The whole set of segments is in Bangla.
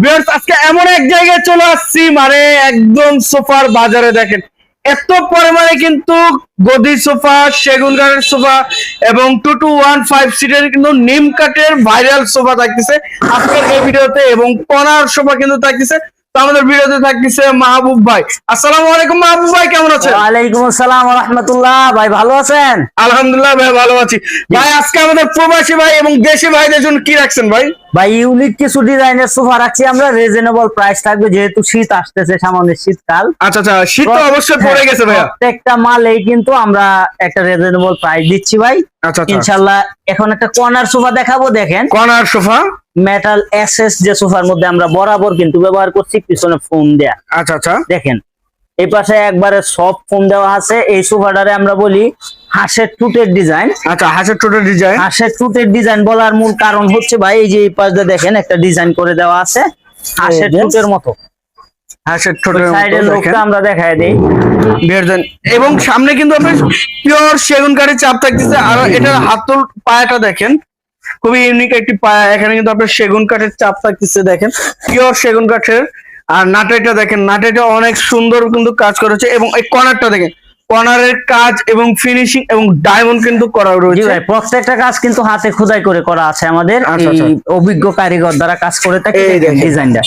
ভিউয়ার্স আজকে এমন এক জায়গায় চলে আসছি মানে একদম সোফার বাজারে দেখেন। এত পরিমাণে কিন্তু গদি সোফা, সেগুন কাঠের সোফা এবং টু টু ওয়ান ফাইভ সিটের কিন্তু নিম কাঠের ভাইরাল সোফা থাকতেছে। আজকের এই ভিডিওতে এবং কনার সোফা কিন্তু থাকতেছে। তো আমাদের ভিডিওতে থাকতেছে মাহবুব ভাই। আসসালামু আলাইকুম মাহবুব ভাই কেমন আছেন? ওয়ালাইকুম আসসালাম রহমতুল্লাহ ভাই ভালো আছেন? আলহামদুলিল্লাহ ভাই ভালো আছি। ভাই আজকে আমাদের প্রবাসী ভাই এবং দেশি ভাইদের জন্য কি রাখছেন ভাই? ভাই ইউনিক কিছু ডিজাইনের সোফা রাখছি আমরা। রিজনেবল প্রাইস থাকবে যেহেতু শীত আসতেছে সামনে শীতকাল। আচ্ছা আচ্ছা শীত তো অবশ্যই পড়ে গেছে ভাইয়া। প্রত্যেকটা মালেই কিন্তু আমরা একটা রিজনেবল প্রাইস দিচ্ছি ভাই। আচ্ছা আচ্ছা। ইনশাল্লাহ এখন একটা কর্নার সোফা দেখাবো দেখেন। Corner sofa. মেটাল এসএস যে সোফার মধ্যে আমরা বরাবর কিন্তু ব্যবহার করছি পিছনে ফোম দেয়া। আচ্ছা আচ্ছা। দেখেন এই পাশে একবারে সব ফোম দেওয়া আছে। এই সোফাটারে আমরা বলি হাঁসের টুটের ডিজাইন আচ্ছা হাঁসের টোটাল ডিজাইন হাঁসের টুটের ডিজাইন বলার মূল কারণ হচ্ছে ভাই এই যে এই পাশ দিয়ে দেখেন একটা ডিজাইন করে দেওয়া আছে হাঁসের। টুটের মতো। হাঁসের টোটাল সাইডের লোকটা আমরা দেখাই দিই। এবং সামনে কিন্তু আপনার পিওর সেগুন কাঠের চাপ থাকতেছে আর এটার হাতল পায়াটা দেখেন। খুবই ইউনিক একটি পায়া এখানে কিন্তু আপনার সেগুন কাঠের চাপ থাকতেছে, দেখেন। পিওর সেগুন কাঠের। আর নাটাইটা দেখেন নাটাইটা অনেক সুন্দর কিন্তু কাজ করেছে। এবং এই কর্নারটা দেখেন কর্নারের কাজ এবং ফিনিশিং এবং ডায়মন্ড কিন্তু করা রয়েছে। ভাই প্রত্যেকটা কাজ কিন্তু হাতে খোদাই করে করা আছে আমাদের। আচ্ছা, আচ্ছা। অভিজ্ঞ কারিগর দ্বারা কাজ করে থাকে। ডিজাইনটা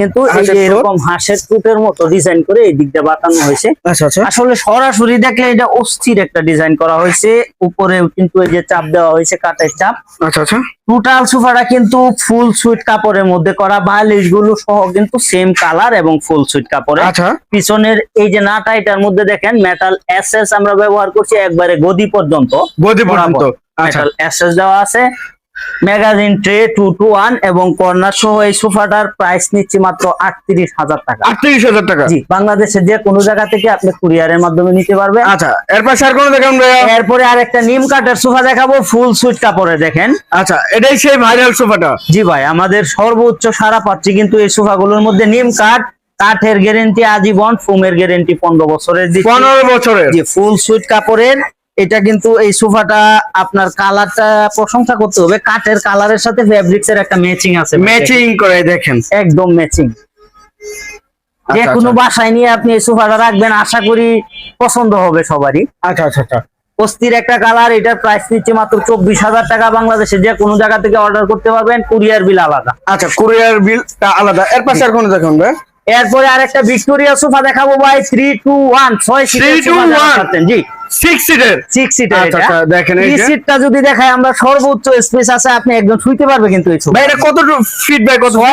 কিন্তু এরকম হাঁসের টুটের মতো ডিজাইন করে এই দিকটা বাতানো হয়েছে। আচ্ছা আসলে সরাসরি দেখলে এটা অস্থির একটা ডিজাইন করা হয়েছে। উপরে কিন্তু এই যে চাপ দেওয়া হয়েছে কাঠের চাপ। আচ্ছা আচ্ছা। টোটাল সোফাটা কিন্তু ফুল সুইট কাপড়ের মধ্যে করা বালিশগুলো সহ কিন্তু সেম কালার এবং ফুল সুইট কাপড়ে। আচ্ছা। পিছনের এই যে নাটা এটার মধ্যে দেখেন মেটাল এসএস আমরা ব্যবহার করছি একবারে গদি পর্যন্ত। গদি পর্যন্ত। আচ্ছা। মেটাল এসএস দেওয়া আছে। Magazine tray two two one এবং কর্নার সহ এই সোফাটার প্রাইস নিচ্ছি মাত্র আটত্রিশ হাজার টাকা। আটত্রিশ হাজার টাকা? জি বাংলাদেশের যে কোনো জায়গা থেকে আপনি কুরিয়ারের মাধ্যমে নিতে পারবেন আচ্ছা এরপর স্যার কোনো দেখান এরপরে আরেকটা নিম কাঠের সোফা দেখাবো ফুল সুইট কাপড়ে দেখেন। আচ্ছা এটাই সেই ভাইরাল সোফাটা? জি ভাই আমাদের সর্বোচ্চ সারা পাচ্ছি কিন্তু এই সোফাগুলোর মধ্যে নিম কাঠ কাঠের গ্যারেন্টি আজীবন ফোমের গ্যারেন্টি পনেরো বছরের। পনেরো বছরের? ফুল সুইট কাপড়ের এটা কিন্তু এই সোফাটা আপনার কালারটা প্রশংসা করতে হবে। কাঠের কালারের সাথে ফেব্রিক্স এর একটা ম্যাচিং আছে ম্যাচিং করে দেখেন। একদম ম্যাচিং যে কোনো। বাসায় নিয়ে আপনি এই সোফাটা রাখবেন আশা করি পছন্দ হবে সবারই। আচ্ছা আচ্ছা আচ্ছা। অস্থির একটা কালার এটার প্রাইস নিচ্ছে মাত্র চব্বিশ হাজার টাকা বাংলাদেশে। যে কোনো জায়গা থেকে অর্ডার করতে পারবেন কুরিয়ার বিল আলাদা। আচ্ছা কুরিয়ার বিল আলাদা। এর পাশে আর কোনো দেখুন ভাই? এরপরে আরেকটা ভিক্টোরিয়া সোফা দেখাবো ভাই। থ্রি টু ওয়ান ছয় জি। সিক্স সিটের সিক্স সিটার আচ্ছা আচ্ছা দেখেন এই সিটটা যদি দেখায় আমরা সর্বোচ্চ স্পেস আছে আপনি একজন শুইতে পারবে কিন্তু এই ভাই এটা কত ফিট বাই কত?